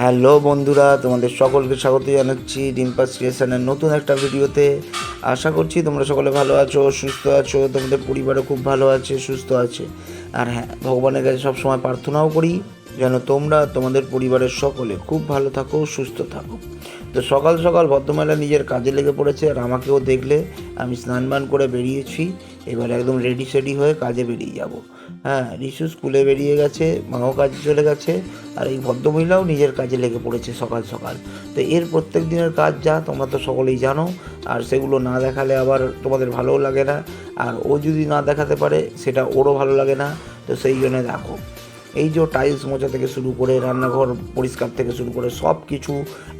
Hello বন্ধুরা, তোমাদের সকলকে স্বাগত জানাচ্ছি ডিম্পাস ক্রিয়েশনের নতুন একটা ভিডিওতে। আশা করছি তোমরা সকলে ভালো আছো, সুস্থ আছো, তোমাদের পরিবারও খুব ভালো আছে, সুস্থ আছে। আর হ্যাঁ ভগবানের কাছে সবসময় প্রার্থনাও করি, যেন তোমরা তোমাদের পরিবারের সকলে খুব ভালো থাকো, সুস্থ থাকো। তো সকাল সকাল ভদ্রমহিলা নিজের কাজে লেগে পড়েছে আর আমাকেও দেখলে আমি স্নান বান করে বেরিয়েছি। এবার একদম রেডি সেডি হয়ে কাজে বেরিয়ে যাব। হ্যাঁ রিশু স্কুলে বেরিয়ে গেছে, মাও কাজে চলে গেছে আর এই ভদ্রমহিলাও নিজের কাজে লেগে পড়েছে সকাল সকাল। তো এর প্রত্যেক দিনের কাজ যা তোমরা তো সকলেই জানো আর সেগুলো না দেখালে আবার তোমাদের ভালোও লাগে না। আর ও যদি না দেখাতে পারে সেটা ওরও ভালো লাগে না। তো সেই জন্য দেখো। এই যে টাইলস মোচা থেকে শুরু করে রান্নাঘর পরিষ্কার থেকে শুরু করে সব কিছু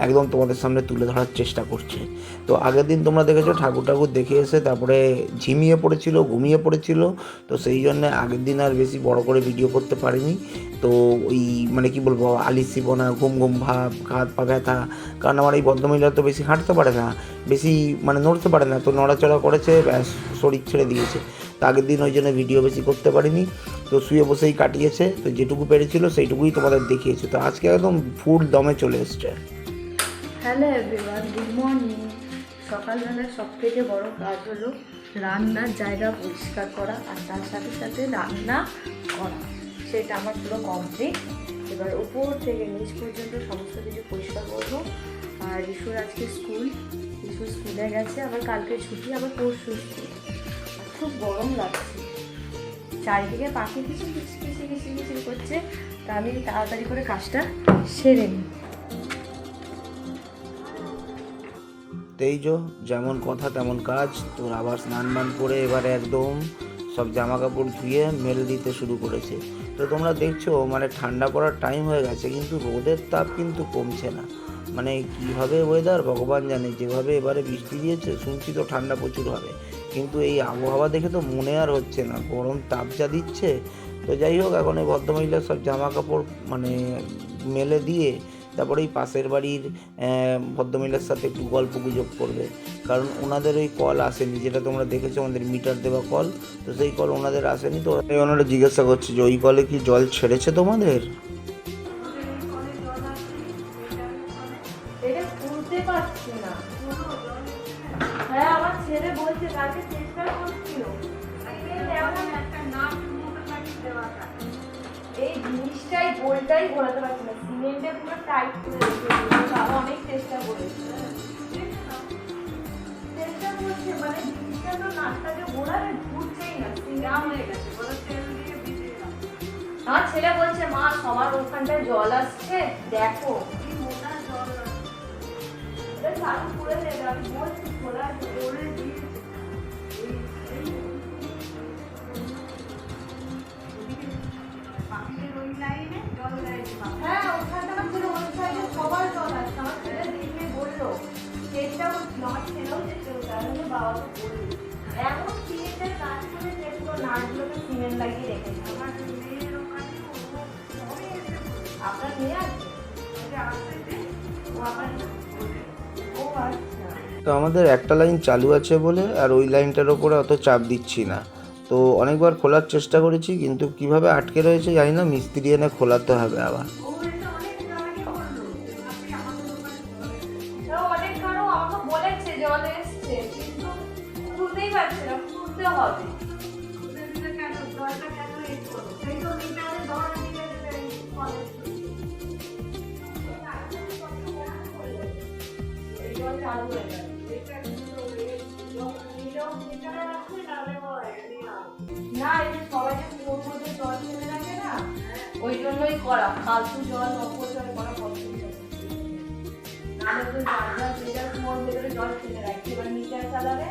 একদম তোমাদের সামনে তুলে ধরার চেষ্টা করছে। তো আগের দিন তোমরা দেখেছ ঠাকুর ঠাকুর দেখে এসে তারপরে ঝিমিয়ে পড়েছিল, ঘুমিয়ে পড়েছিল। তো সেই জন্য আগের দিন আর বেশি বড় করে ভিডিও করতে পারিনি। তো ওই মানে কি বলব আলিসিপনা ঘুম ঘুম ভাব হাত পা ব্যথা, কারণ আমার এই ভদ্রমহিলা তো বেশি হাঁটতে পারে না, বেশি মানে নড়তে পারে না। তো নড়াচড়া করেছে, ব্যাস শরীর ছেড়ে দিয়েছে। তো আগের দিন ওই জন্য ভিডিও বেশি করতে পারিনি। তো শুয়ে বসেই কাটিয়েছে, তো যেটুকু পেরেছিল সেইটুকুই তোমাদের দেখিয়েছে। তো আজকে একদম ফুল দমে চলে এসছে। হ্যালো এভরিওয়ান গুড মর্নিং সকালবেলার সব থেকে বড় কাজ হলো রান্নার জায়গা পরিষ্কার করা আর তার সাথে সাথে রান্না করা। সেটা আমার পুরো কমপ্লিট এবার উপর থেকে নিচ পর্যন্ত সমস্ত কিছু পরিষ্কার করব। আর রিশুর আজকে স্কুল রিশু স্কুলে গেছে, আবার কালকে ছুটি, আবার পরশু স্কুল। খুব গরম লাগছে। চারিদিকে পাখি কিছু কিছু কিছু কিছু কিছু করছে। তা আমি তাড়াতাড়ি করে কাজটা সেরে নিই। এই যো যেমন কথা তেমন কাজ। তোর আবার স্নান বান করে এবারে একদম সব জামা কাপড় ধুয়ে মেল দিতে শুরু করেছে। তো তোমরা দেখছ মানে ঠান্ডা পড়ার টাইম হয়ে গেছে, কিন্তু রোদের তাপ কিন্তু কমছে না। মানে কীভাবে ওয়েদার ভগবান জানে, যেভাবে এবারে বৃষ্টি দিয়েছে, শুনছি তো ঠান্ডা প্রচুর হবে। কিন্তু এই আবহাওয়া দেখে তো মনে আর হচ্ছে না। গরম তাপ যা দিচ্ছে, তো যাই হোক, এখন এই ভদ্রমহিলা সব জামা কাপড় মানে মেলে দিয়ে তারপরে এই পাশের বাড়ির ভদ্রমহিলার সাথে একটু গল্প গুজব করবে। কারণ ওনাদের ওই কল আসেনি, যেটা তোমরা দেখেছ, আমাদের মিটার দেওয়া কল তো সেই কল ওনাদের আসেনি, তো ওনারা জিজ্ঞাসা করছে যে, ওই কলে কি জল ছেড়েছে তোমাদের? না। হ্যাঁ আমার ছেলে বলছে কালকে চেষ্টা করছিল। এই জিনিসটাই গোলটাই ঘোরাতে পারছি না। সিমেন্টে পুরো টাইট করে বাবা অনেক চেষ্টা করেছে। চেষ্টা করছে মানে জিনিসটা তো ঘুরছেই না। সিঙ্গাম হয়ে গেছে বলে তেল দিয়ে ভিজিয়ে আমার ছেলে বলছে মা সবার ওখানটায় জল আসছে দেখো। কি মোটা জল হ্যাঁ আমার ছেলে ওই সবার দেখে বলল চেষ্টা করছিল আমার ছেলেও চেষ্টা করছে আমি এমন সিমেন্টের কাজ করে পুরো সিমেন্ট লাগিয়ে রেখেছে। আমার মেয়ের ওখানে। আপনার মেয়ে আছে? আসছে ও তো আমাদের একটা লাইন চালু আছে বলে আর ওই লাইনটার ওপরে অত চাপ দিচ্ছি না। তো অনেকবার খোলার চেষ্টা করেছি কিন্তু কীভাবে আটকে রয়েছে জানি না মিস্ত্রি এনে খোলাতে হবে আবার। ও না যে সবাই যে কুয়োর মধ্যে জল রাখে না ওই জন্যই করা ফালতু জল অপচয় করা পছন্দ নাহলে তো যার যার যে যার কুয়োর ভেতরে জল ফেলে রাখছে এবার মিটার চালাবে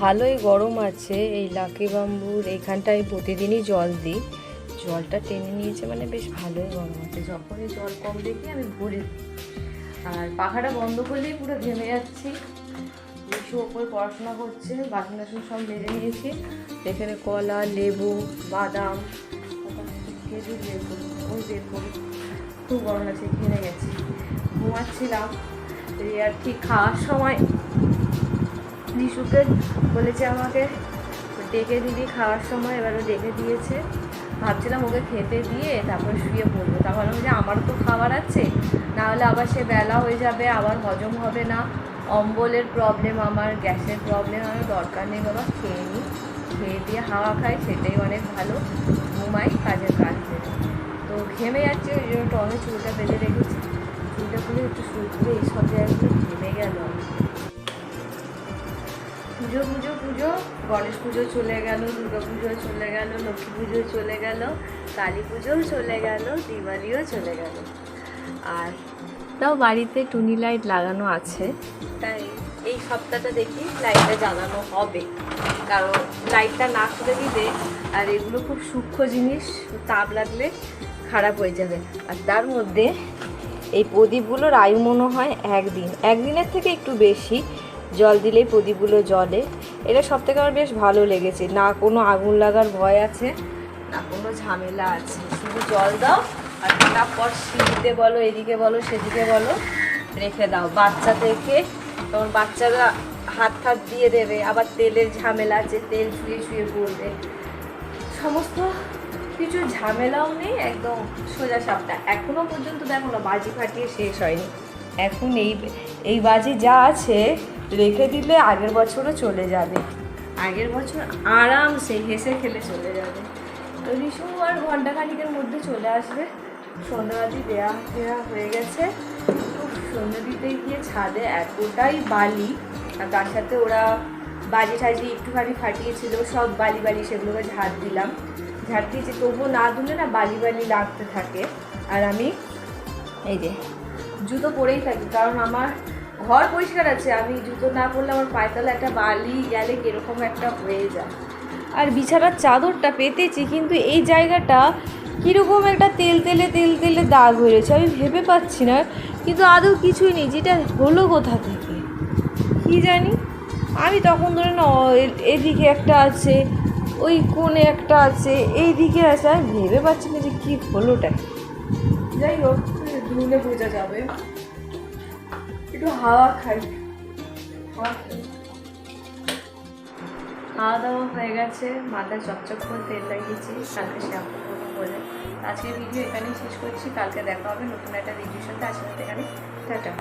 ভালোই গরম আছে, এই লাকি বাম্বুর এখানটায় প্রতিদিনই জল দিই। জলটা টেনে নিয়েছে মানে বেশ ভালোই গরম আছে। যখনই জল কম দেখি আমি ভরে আর পাখাটা বন্ধ করলেই পুরো ঘেমে যাচ্ছি। বিশু ওপরে পড়াশোনা করছে, বাসন টাসন সব মেরে নিয়েছি। এখানে কলা, লেবু, বাদাম, খেজুর বের করি ওই বের করি খুব গরম লাগছে, ঘেমে গেছি। ঘুমাচ্ছিলাম, এই আর ঠিক খাওয়ার সময়। বিশুকে বলেছে আমাকে ডেকে দিদি খাওয়ার সময় এবারও ডেকে দিয়েছে। ভাবছিলাম ওকে খেতে দিয়ে তারপরে শুয়ে পড়ব। তা ভাবলাম যে আমারও তো খাবার আছে না হলে আবার সে বেলা হয়ে যাবে, আবার হজম হবে না। অম্বলের প্রবলেম আমার গ্যাসের প্রবলেম আমার দরকার নেই বাবা, খেয়ে নিই খেয়ে দিয়ে হাওয়া খাই, সেটাই অনেক ভালো। ঘুমাই, কাজের কাজ তো ঘেমে যাচ্ছে, ওই জন্য টমে চুলটা বেঁধে রেখেছি। চুলটা খুলে একটু খুলে এইসব জায়গাগুলো ঘেমে গেল। পুজো পুজো পুজো। গণেশ পুজো চলে গেল দুর্গা পুজো চলে গেল লক্ষ্মী পুজো চলে গেল কালী পুজোও চলে গেল দিওয়ালিও চলে গেল। আর তাও বাড়িতে টুনি লাইট লাগানো আছে। তাই এই সপ্তাহটা দেখি লাইটটা জ্বালানো হবে। কারণ লাইটটা না খুলে দিলে আর এগুলো খুব সূক্ষ্ম জিনিস তাপ লাগলে খারাপ হয়ে যাবে। আর তার মধ্যে এই প্রদীপগুলোর আয়ু মনে হয় একদিন। একদিনের থেকে একটু বেশি। জল দিলেই প্রদীপগুলো জলে এটা সব থেকে আমার বেশ ভালো লেগেছে। না কোনো আগুন লাগার ভয় আছে, না কোনো ঝামেলা আছে। শুধু জল দাও আর তারপর সিঁড়িতে বলো, এদিকে বলো, সেদিকে বলো, রেখে দাও। বাচ্চা থেকে তখন বাচ্চারা হাত হাত দিয়ে দেবে, আবার তেলের ঝামেলা আছে, তেল ছুঁয়ে ছুঁয়ে পড়বে। সমস্ত কিছু ঝামেলাও নেই, একদম সোজা সাপটা। এখনও পর্যন্ত দেখো না, বাজি ফাটিয়ে শেষ হয়নি। এখন এই এই বাজি যা আছে রেখে দিলে আগের বছরও চলে যাবে। আগের বছর আরামসে হেসে খেলে চলে যাবে। তো রিসু আর ঘন্টাখানিকের মধ্যে চলে আসবে। সন্ধ্যাবাতি দেওয়া দেওয়া হয়ে গেছে। উফ, সন্ধ্যা দিতে গিয়ে ছাদে এতটাই বালি আর তার সাথে ওরা বাজি টাজি একটুখানি ফাটিয়েছিল সব বালি বালি সেগুলোকে ঝাড় দিলাম। ঝাড় দিয়েছি তবুও না ধুলে না বালি বালি লাগতে থাকে। আর আমি এই যে জুতো পরেই থাকি কারণ আমার ঘর পরিষ্কার আছে আমি জুতো না পরলে আমার পায়তলা একটা বালি গেলে কীরকম একটা হয়ে যায়। আর বিছানার চাদরটা পেতেছি কিন্তু এই জায়গাটা কীরকম একটা তেল তেলে তেল তেলে দাগ হয়েছে আমি ভেবে পাচ্ছি না কিন্তু আদৌ কিছুই নেই যেটা হলো কোথা থেকে? কি জানি? আমি তখন ধরে না এদিকে একটা আছে ওই কোণে একটা আছে এই দিকে আছে আমি ভেবে পাচ্ছি না যে কী হলোটা। যাই হোক ধুলে বোঝা যাবে। একটু হাওয়া খাই। খাওয়া দাওয়া হয়ে গেছে মাথায় চকচক করে তেল লাগিয়েছি, কালকে শ্যাম্পু বলে আজকের ভিডিও এখানেই শেষ করছি, কালকে দেখা হবে নতুন একটা ভিডিওর সাথে। আজকে এখানে, টাটা।